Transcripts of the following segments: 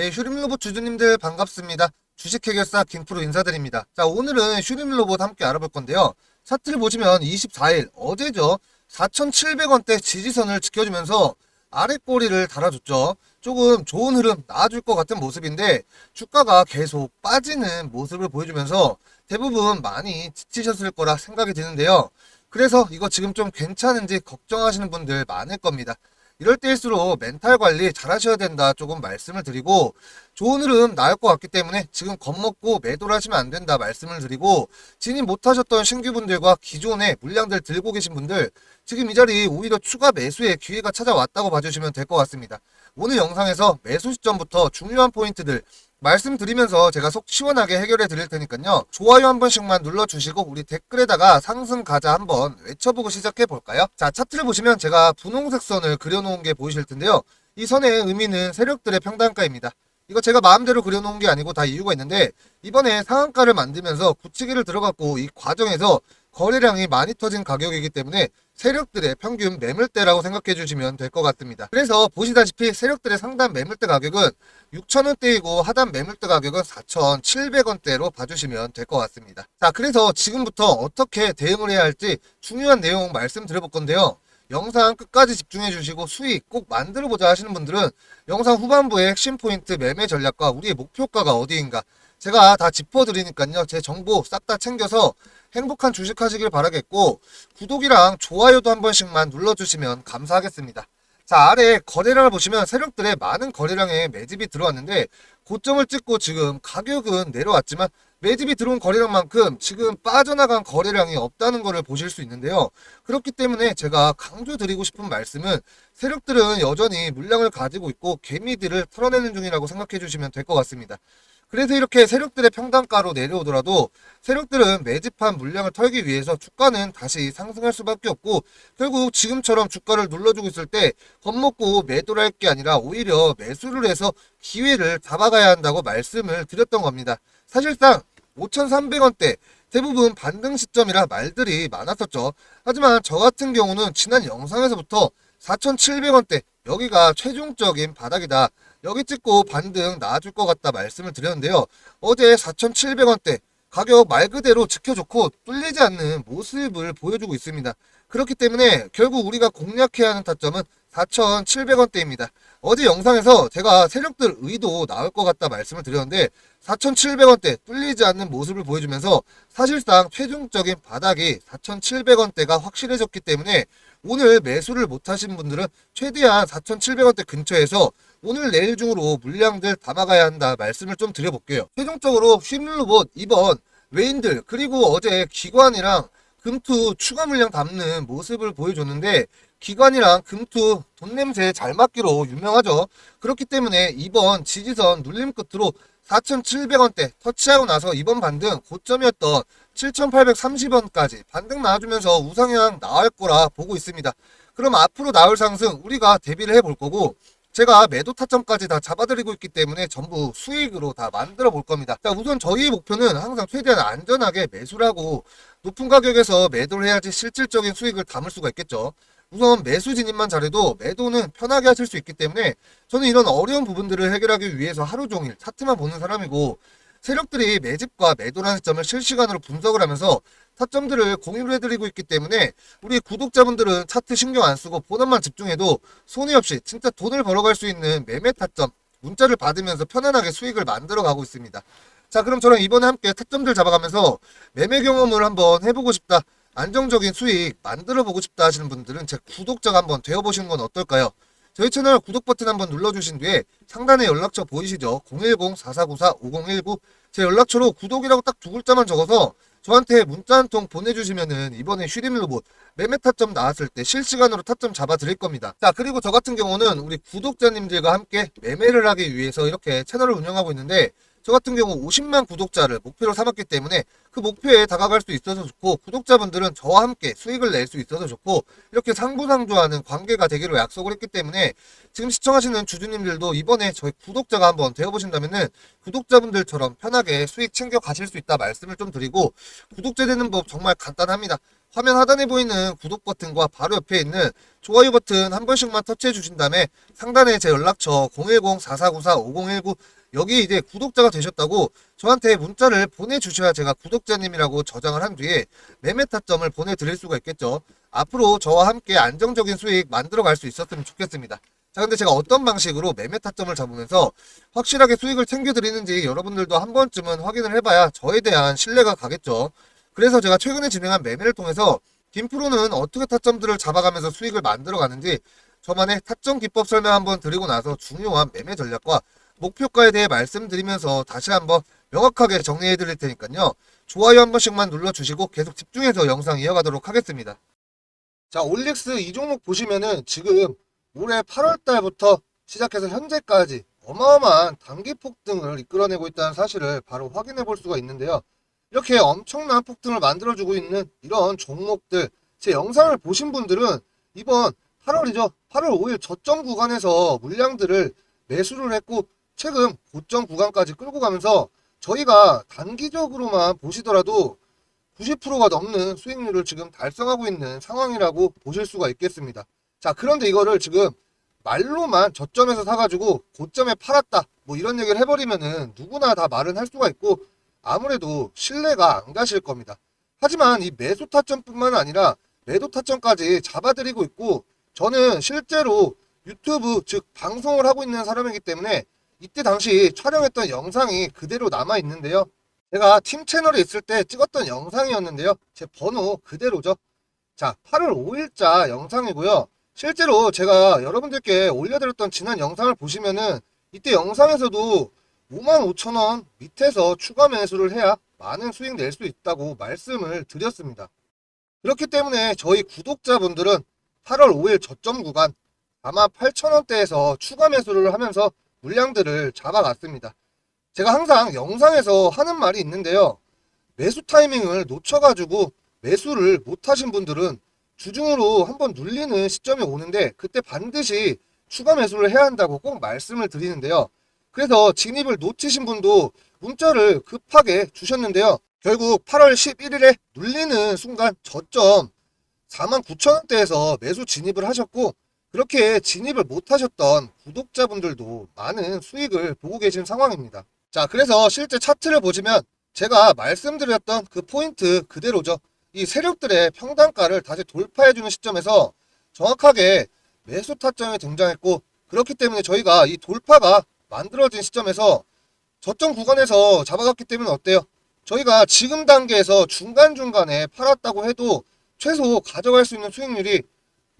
네, 슈림로봇 주주님들 반갑습니다. 주식해결사 김프로 인사드립니다. 자, 오늘은 슈림로봇 함께 알아볼 건데요. 차트를 보시면 24일 어제죠. 4,700원대 지지선을 지켜주면서 아랫꼬리를 달아줬죠. 조금 좋은 흐름 나와줄 것 같은 모습인데 주가가 계속 빠지는 모습을 보여주면서 대부분 많이 지치셨을 거라 생각이 드는데요. 그래서 이거 지금 좀 괜찮은지 걱정하시는 분들 많을 겁니다. 이럴 때일수록 멘탈 관리 잘 하셔야 된다 조금 말씀을 드리고 좋은 흐름 나올 것 같기 때문에 지금 겁먹고 매도를 하시면 안 된다 말씀을 드리고 진입 못하셨던 신규분들과 기존에 물량들 들고 계신 분들 지금 이 자리 오히려 추가 매수의 기회가 찾아왔다고 봐주시면 될 것 같습니다. 오늘 영상에서 매수 시점부터 중요한 포인트들 말씀드리면서 제가 속 시원하게 해결해 드릴 테니까요. 좋아요 한 번씩만 눌러주시고 우리 댓글에다가 상승 가자 한번 외쳐보고 시작해 볼까요? 자 차트를 보시면 제가 분홍색 선을 그려놓은 게 보이실 텐데요. 이 선의 의미는 세력들의 평단가입니다. 이거 제가 마음대로 그려놓은 게 아니고 다 이유가 있는데 이번에 상한가를 만들면서 굳히기를 들어갔고 이 과정에서 거래량이 많이 터진 가격이기 때문에 세력들의 평균 매물대라고 생각해 주시면 될 것 같습니다. 그래서 보시다시피 세력들의 상단 매물대 가격은 6,000원대이고 하단 매물대 가격은 4,700원대로 봐주시면 될 것 같습니다. 자, 그래서 지금부터 어떻게 대응을 해야 할지 중요한 내용 말씀드려 볼 건데요. 영상 끝까지 집중해 주시고 수익 꼭 만들어 보자 하시는 분들은 영상 후반부의 핵심 포인트 매매 전략과 우리의 목표가가 어디인가 제가 다 짚어드리니까요. 제 정보 싹 다 챙겨서 행복한 주식 하시길 바라겠고 구독이랑 좋아요도 한 번씩만 눌러주시면 감사하겠습니다. 자 아래 거래량을 보시면 세력들의 많은 거래량에 매집이 들어왔는데 고점을 찍고 지금 가격은 내려왔지만 매집이 들어온 거래량만큼 지금 빠져나간 거래량이 없다는 것을 보실 수 있는데요. 그렇기 때문에 제가 강조드리고 싶은 말씀은 세력들은 여전히 물량을 가지고 있고 개미들을 털어내는 중이라고 생각해 주시면 될 것 같습니다. 그래서 이렇게 세력들의 평단가로 내려오더라도 세력들은 매집한 물량을 털기 위해서 주가는 다시 상승할 수밖에 없고 결국 지금처럼 주가를 눌러주고 있을 때 겁먹고 매도를 할 게 아니라 오히려 매수를 해서 기회를 잡아가야 한다고 말씀을 드렸던 겁니다. 사실상 5,300원대 대부분 반등 시점이라 말들이 많았었죠. 하지만 저 같은 경우는 지난 영상에서부터 4,700원대 여기가 최종적인 바닥이다. 여기 찍고 반등 나와줄 것 같다 말씀을 드렸는데요. 어제 4,700원대 가격 말 그대로 지켜줬고 뚫리지 않는 모습을 보여주고 있습니다. 그렇기 때문에 결국 우리가 공략해야 하는 타점은 4,700원대입니다. 어제 영상에서 제가 세력들 의도 나올 것 같다 말씀을 드렸는데 4,700원대 뚫리지 않는 모습을 보여주면서 사실상 최종적인 바닥이 4,700원대가 확실해졌기 때문에 오늘 매수를 못하신 분들은 최대한 4,700원대 근처에서 오늘 내일 중으로 물량들 담아가야 한다 말씀을 좀 드려볼게요. 최종적으로 쉼로봇 이번 외인들 그리고 어제 기관이랑 금투 추가 물량 담는 모습을 보여줬는데 기관이랑 금투 돈 냄새 잘 맞기로 유명하죠. 그렇기 때문에 이번 지지선 눌림 끝으로 4,700원대 터치하고 나서 이번 반등 고점이었던 7,830원까지 반등 나와주면서 우상향 나올 거라 보고 있습니다. 그럼 앞으로 나올 상승 우리가 대비를 해볼 거고 제가 매도 타점까지 다 잡아드리고 있기 때문에 전부 수익으로 다 만들어 볼 겁니다. 자, 우선 저희 목표는 항상 최대한 안전하게 매수를 하고 높은 가격에서 매도를 해야지 실질적인 수익을 담을 수가 있겠죠. 우선 매수 진입만 잘해도 매도는 편하게 하실 수 있기 때문에 저는 이런 어려운 부분들을 해결하기 위해서 하루 종일 차트만 보는 사람이고 세력들이 매집과 매도라는 시점을 실시간으로 분석을 하면서 타점들을 공유를 해드리고 있기 때문에 우리 구독자분들은 차트 신경 안 쓰고 본업만 집중해도 손해 없이 진짜 돈을 벌어갈 수 있는 매매 타점 문자를 받으면서 편안하게 수익을 만들어 가고 있습니다. 자 그럼 저랑 이번에 함께 타점들 잡아가면서 매매 경험을 한번 해보고 싶다 안정적인 수익 만들어 보고 싶다 하시는 분들은 제 구독자가 한번 되어보시는 건 어떨까요? 저희 채널 구독 버튼 한번 눌러주신 뒤에 상단에 연락처 보이시죠? 010-4494-5019 제 연락처로 구독이라고 딱 두 글자만 적어서 저한테 문자 한 통 보내주시면은 이번에 슈림 로봇 매매 타점 나왔을 때 실시간으로 타점 잡아 드릴 겁니다. 자 그리고 저 같은 경우는 우리 구독자님들과 함께 매매를 하기 위해서 이렇게 채널을 운영하고 있는데 저 같은 경우 50만 구독자를 목표로 삼았기 때문에 그 목표에 다가갈 수 있어서 좋고 구독자분들은 저와 함께 수익을 낼 수 있어서 좋고 이렇게 상부상조하는 관계가 되기로 약속을 했기 때문에 지금 시청하시는 주주님들도 이번에 저희 구독자가 한번 되어보신다면은 구독자분들처럼 편하게 수익 챙겨 가실 수 있다 말씀을 좀 드리고 구독자 되는 법 정말 간단합니다. 화면 하단에 보이는 구독 버튼과 바로 옆에 있는 좋아요 버튼 한 번씩만 터치해 주신 다음에 상단에 제 연락처 010-4494-5019 여기 이제 구독자가 되셨다고 저한테 문자를 보내주셔야 제가 구독자님이라고 저장을 한 뒤에 매매 타점을 보내드릴 수가 있겠죠. 앞으로 저와 함께 안정적인 수익 만들어 갈 수 있었으면 좋겠습니다. 자, 근데 제가 어떤 방식으로 매매 타점을 잡으면서 확실하게 수익을 챙겨드리는지 여러분들도 한 번쯤은 확인을 해봐야 저에 대한 신뢰가 가겠죠. 그래서 제가 최근에 진행한 매매를 통해서 김프로는 어떻게 타점들을 잡아가면서 수익을 만들어 가는지 저만의 타점 기법 설명 한번 드리고 나서 중요한 매매 전략과 목표가에 대해 말씀드리면서 다시 한번 명확하게 정리해 드릴 테니까요. 좋아요 한 번씩만 눌러주시고 계속 집중해서 영상 이어가도록 하겠습니다. 자, 올릭스 이 종목 보시면은 지금 올해 8월 달부터 시작해서 현재까지 어마어마한 단기 폭등을 이끌어내고 있다는 사실을 바로 확인해 볼 수가 있는데요. 이렇게 엄청난 폭등을 만들어주고 있는 이런 종목들, 제 영상을 보신 분들은 이번 8월이죠. 8월 5일 저점 구간에서 물량들을 매수를 했고 최근 고점 구간까지 끌고 가면서 저희가 단기적으로만 보시더라도 90%가 넘는 수익률을 지금 달성하고 있는 상황이라고 보실 수가 있겠습니다. 자, 그런데 이거를 지금 말로만 저점에서 사가지고 고점에 팔았다. 뭐 이런 얘기를 해버리면은 누구나 다 말은 할 수가 있고 아무래도 신뢰가 안 가실 겁니다. 하지만 이 매수 타점뿐만 아니라 매도 타점까지 잡아드리고 있고 저는 실제로 유튜브 즉 방송을 하고 있는 사람이기 때문에 이때 당시 촬영했던 영상이 그대로 남아 있는데요. 제가 팀 채널에 있을 때 찍었던 영상이었는데요. 제 번호 그대로죠. 자, 8월 5일자 영상이고요. 실제로 제가 여러분들께 올려드렸던 지난 영상을 보시면은 이때 영상에서도 55,000원 밑에서 추가 매수를 해야 많은 수익 낼 수 있다고 말씀을 드렸습니다. 그렇기 때문에 저희 구독자분들은 8월 5일 저점 구간 48,000원대에서 추가 매수를 하면서 물량들을 잡아갔습니다. 제가 항상 영상에서 하는 말이 있는데요. 매수 타이밍을 놓쳐가지고 매수를 못하신 분들은 주중으로 한번 눌리는 시점이 오는데 그때 반드시 추가 매수를 해야 한다고 꼭 말씀을 드리는데요. 그래서 진입을 놓치신 분도 문자를 급하게 주셨는데요. 결국 8월 11일에 눌리는 순간 저점 49,000원대에서 매수 진입을 하셨고 그렇게 진입을 못하셨던 구독자분들도 많은 수익을 보고 계신 상황입니다. 자, 그래서 실제 차트를 보시면 제가 말씀드렸던 그 포인트 그대로죠. 이 세력들의 평단가를 다시 돌파해주는 시점에서 정확하게 매수 타점이 등장했고 그렇기 때문에 저희가 이 돌파가 만들어진 시점에서 저점 구간에서 잡아갔기 때문에 어때요? 저희가 지금 단계에서 중간중간에 팔았다고 해도 최소 가져갈 수 있는 수익률이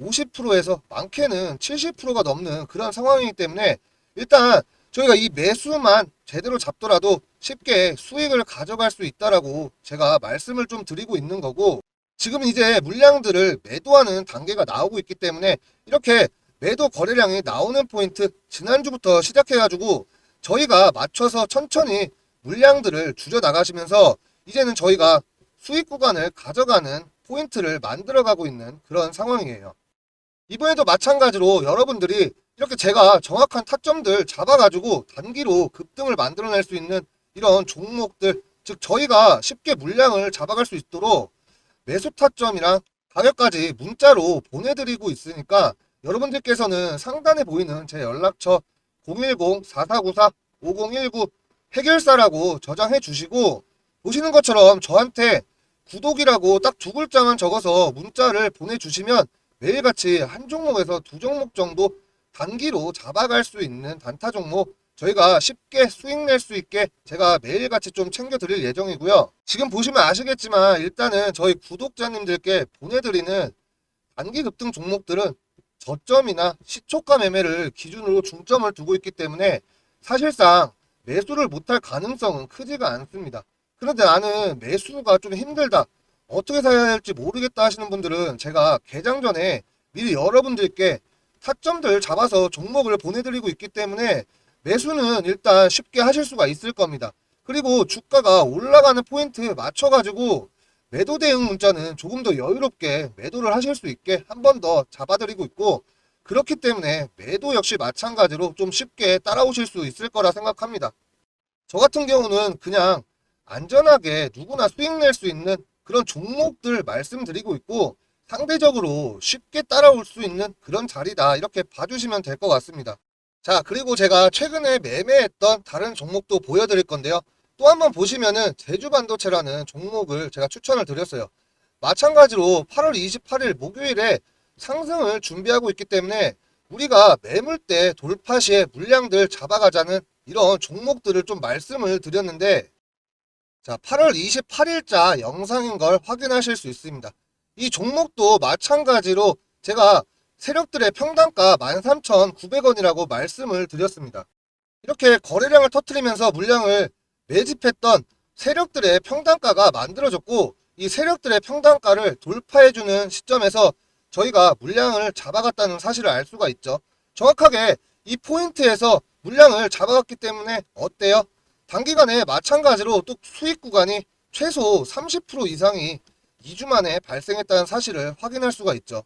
50%에서 많게는 70%가 넘는 그런 상황이기 때문에 일단 저희가 이 매수만 제대로 잡더라도 쉽게 수익을 가져갈 수 있다라고 제가 말씀을 좀 드리고 있는 거고 지금 이제 물량들을 매도하는 단계가 나오고 있기 때문에 이렇게 매도 거래량이 나오는 포인트 지난주부터 시작해가지고 저희가 맞춰서 천천히 물량들을 줄여 나가시면서 이제는 저희가 수익 구간을 가져가는 포인트를 만들어가고 있는 그런 상황이에요. 이번에도 마찬가지로 여러분들이 이렇게 제가 정확한 타점들 잡아가지고 단기로 급등을 만들어낼 수 있는 이런 종목들, 즉 저희가 쉽게 물량을 잡아갈 수 있도록 매수 타점이랑 가격까지 문자로 보내드리고 있으니까 여러분들께서는 상단에 보이는 제 연락처 010-4494-5019 해결사라고 저장해 주시고 보시는 것처럼 저한테 구독이라고 딱 두 글자만 적어서 문자를 보내주시면 매일같이 한 종목에서 두 종목 정도 단기로 잡아갈 수 있는 단타 종목 저희가 쉽게 수익 낼 수 있게 제가 매일같이 좀 챙겨드릴 예정이고요. 지금 보시면 아시겠지만 일단은 저희 구독자님들께 보내드리는 단기 급등 종목들은 저점이나 시초가 매매를 기준으로 중점을 두고 있기 때문에 사실상 매수를 못할 가능성은 크지가 않습니다. 그런데 나는 매수가 좀 힘들다. 어떻게 사야 할지 모르겠다 하시는 분들은 제가 개장 전에 미리 여러분들께 타점들 잡아서 종목을 보내드리고 있기 때문에 매수는 일단 쉽게 하실 수가 있을 겁니다. 그리고 주가가 올라가는 포인트 맞춰가지고 매도 대응 문자는 조금 더 여유롭게 매도를 하실 수 있게 한 번 더 잡아드리고 있고 그렇기 때문에 매도 역시 마찬가지로 좀 쉽게 따라오실 수 있을 거라 생각합니다. 저 같은 경우는 그냥 안전하게 누구나 수익 낼 수 있는 그런 종목들 말씀드리고 있고 상대적으로 쉽게 따라올 수 있는 그런 자리다 이렇게 봐주시면 될 것 같습니다. 자 그리고 제가 최근에 매매했던 다른 종목도 보여드릴 건데요. 또 한번 보시면은 제주반도체라는 종목을 제가 추천을 드렸어요. 마찬가지로 8월 28일 목요일에 상승을 준비하고 있기 때문에 우리가 매물대 돌파 시에 물량들 잡아가자는 이런 종목들을 좀 말씀을 드렸는데 자 8월 28일자 영상인 걸 확인하실 수 있습니다. 이 종목도 마찬가지로 제가 세력들의 평단가 13,900원이라고 말씀을 드렸습니다. 이렇게 거래량을 터트리면서 물량을 매집했던 세력들의 평단가가 만들어졌고 이 세력들의 평단가를 돌파해주는 시점에서 저희가 물량을 잡아갔다는 사실을 알 수가 있죠. 정확하게 이 포인트에서 물량을 잡아갔기 때문에 어때요? 단기간에 마찬가지로 또 수익 구간이 최소 30% 이상이 2주 만에 발생했다는 사실을 확인할 수가 있죠.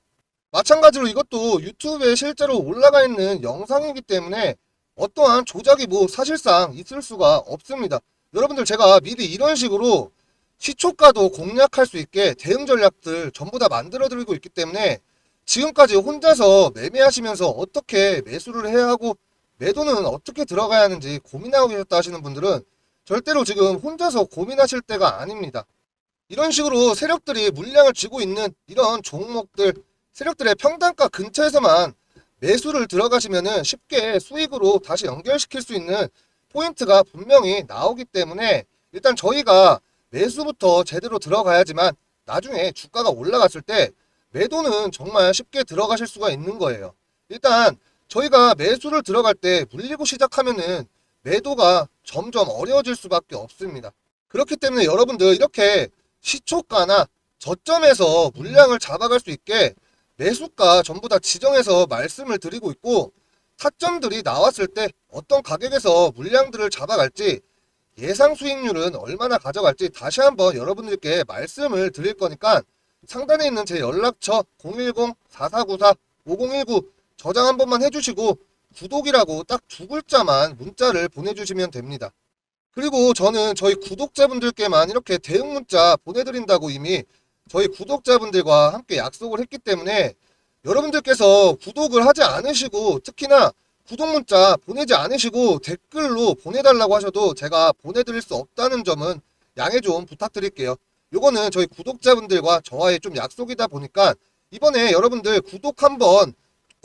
마찬가지로 이것도 유튜브에 실제로 올라가 있는 영상이기 때문에 어떠한 조작이 뭐 사실상 있을 수가 없습니다. 여러분들 제가 미리 이런 식으로 시초가도 공략할 수 있게 대응 전략들 전부 다 만들어 드리고 있기 때문에 지금까지 혼자서 매매하시면서 어떻게 매수를 해야 하고 매도는 어떻게 들어가야 하는지 고민하고 계셨다 하시는 분들은 절대로 지금 혼자서 고민하실 때가 아닙니다. 이런 식으로 세력들이 물량을 쥐고 있는 이런 종목들 세력들의 평단가 근처에서만 매수를 들어가시면은 쉽게 수익으로 다시 연결시킬 수 있는 포인트가 분명히 나오기 때문에 일단 저희가 매수부터 제대로 들어가야지만 나중에 주가가 올라갔을 때 매도는 정말 쉽게 들어가실 수가 있는 거예요. 일단 저희가 매수를 들어갈 때 물리고 시작하면은 매도가 점점 어려워질 수밖에 없습니다. 그렇기 때문에 여러분들 이렇게 시초가나 저점에서 물량을 잡아갈 수 있게 매수가 전부 다 지정해서 말씀을 드리고 있고 타점들이 나왔을 때 어떤 가격에서 물량들을 잡아갈지 예상 수익률은 얼마나 가져갈지 다시 한번 여러분들께 말씀을 드릴 거니까 상단에 있는 제 연락처 010-4494-5019 저장 한 번만 해주시고 구독이라고 딱 두 글자만 문자를 보내주시면 됩니다. 그리고 저는 저희 구독자분들께만 이렇게 대응 문자 보내드린다고 이미 저희 구독자분들과 함께 약속을 했기 때문에 여러분들께서 구독을 하지 않으시고 특히나 구독 문자 보내지 않으시고 댓글로 보내달라고 하셔도 제가 보내드릴 수 없다는 점은 양해 좀 부탁드릴게요. 요거는 저희 구독자분들과 저와의 좀 약속이다 보니까 이번에 여러분들 구독 한번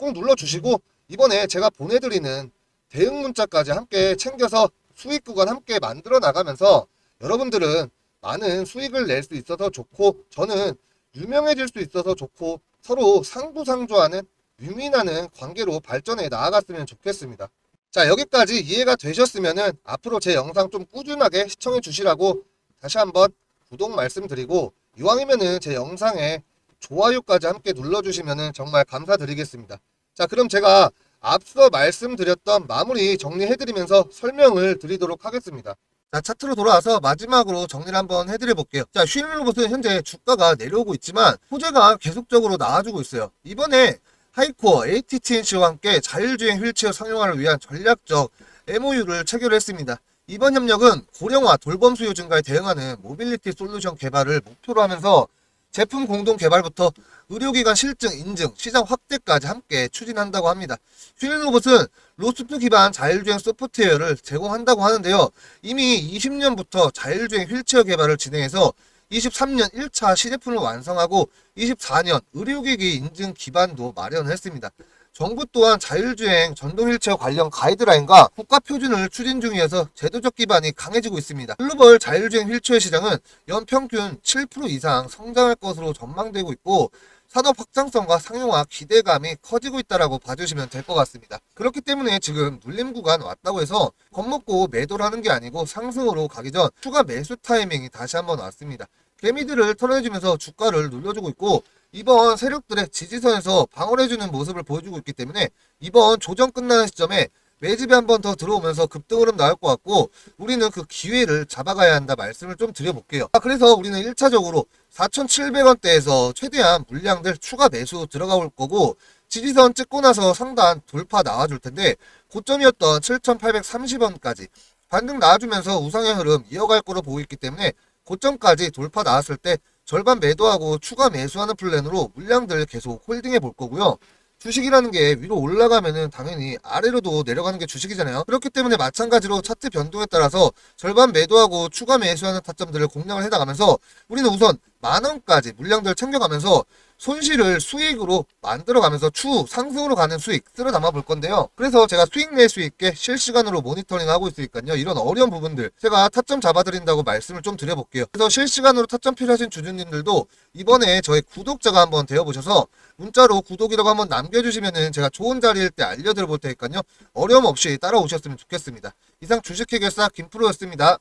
꼭 눌러주시고 이번에 제가 보내드리는 대응 문자까지 함께 챙겨서 수익 구간 함께 만들어 나가면서 여러분들은 많은 수익을 낼 수 있어서 좋고 저는 유명해질 수 있어서 좋고 서로 상부상조하는 윈윈하는 관계로 발전해 나아갔으면 좋겠습니다. 자 여기까지 이해가 되셨으면은 앞으로 제 영상 좀 꾸준하게 시청해 주시라고 다시 한번 구독 말씀드리고 이왕이면은 제 영상에 좋아요까지 함께 눌러주시면은 정말 감사드리겠습니다. 자 그럼 제가 앞서 말씀드렸던 마무리 정리해드리면서 설명을 드리도록 하겠습니다. 자, 차트로 돌아와서 마지막으로 정리를 한번 해드려 볼게요. 자, 쉬는 로봇은 현재 주가가 내려오고 있지만 호재가 계속적으로 나와주고 있어요. 이번에 하이코어 ATTNC와 함께 자율주행 휠체어 상용화를 위한 전략적 MOU를 체결했습니다. 이번 협력은 고령화 돌봄 수요 증가에 대응하는 모빌리티 솔루션 개발을 목표로 하면서 제품 공동 개발부터 의료기관 실증 인증, 시장 확대까지 함께 추진한다고 합니다. 슈닝 로봇은 로스프 기반 자율주행 소프트웨어를 제공한다고 하는데요. 이미 20년부터 자율주행 휠체어 개발을 진행해서 23년 1차 시제품을 완성하고 24년 의료기기 인증 기반도 마련했습니다. 정부 또한 자율주행 전동 휠체어 관련 가이드라인과 국가 표준을 추진 중이어서 제도적 기반이 강해지고 있습니다. 글로벌 자율주행 휠체어 시장은 연평균 7% 이상 성장할 것으로 전망되고 있고 산업 확장성과 상용화 기대감이 커지고 있다라고 봐주시면 될 것 같습니다. 그렇기 때문에 지금 눌림 구간 왔다고 해서 겁먹고 매도를 하는 게 아니고 상승으로 가기 전 추가 매수 타이밍이 다시 한번 왔습니다. 개미들을 털어주면서 주가를 눌러주고 있고 이번 세력들의 지지선에서 방어해주는 모습을 보여주고 있기 때문에 이번 조정 끝나는 시점에 매집에 한번 더 들어오면서 급등으로 나올 것 같고 우리는 그 기회를 잡아가야 한다 말씀을 좀 드려볼게요. 아, 그래서 우리는 1차적으로 4,700원대에서 최대한 물량들 추가 매수 들어가 올 거고 지지선 찍고 나서 상단 돌파 나와줄 텐데 고점이었던 7,830원까지 반등 나와주면서 우상의 흐름 이어갈 거로 보고 있기 때문에 고점까지 돌파 나왔을 때 절반 매도하고 추가 매수하는 플랜으로 물량들 계속 홀딩해 볼 거고요. 주식이라는 게 위로 올라가면은 당연히 아래로도 내려가는 게 주식이잖아요. 그렇기 때문에 마찬가지로 차트 변동에 따라서 절반 매도하고 추가 매수하는 타점들을 공략을 해나가면서 우리는 우선 만 원까지 물량들 챙겨가면서 손실을 수익으로 만들어가면서 추후 상승으로 가는 수익 쓸어 담아 볼 건데요. 그래서 제가 수익 낼수 있게 실시간으로 모니터링 하고 있으니까요. 이런 어려운 부분들 제가 타점 잡아드린다고 말씀을 좀 드려볼게요. 그래서 실시간으로 타점 필요하신 주주님들도 이번에 저희 구독자가 한번 되어보셔서 문자로 구독이라고 한번 남겨주시면은 제가 좋은 자리일 때 알려드려 볼 테니까요. 어려움 없이 따라오셨으면 좋겠습니다. 이상 주식 해결사 김프로였습니다.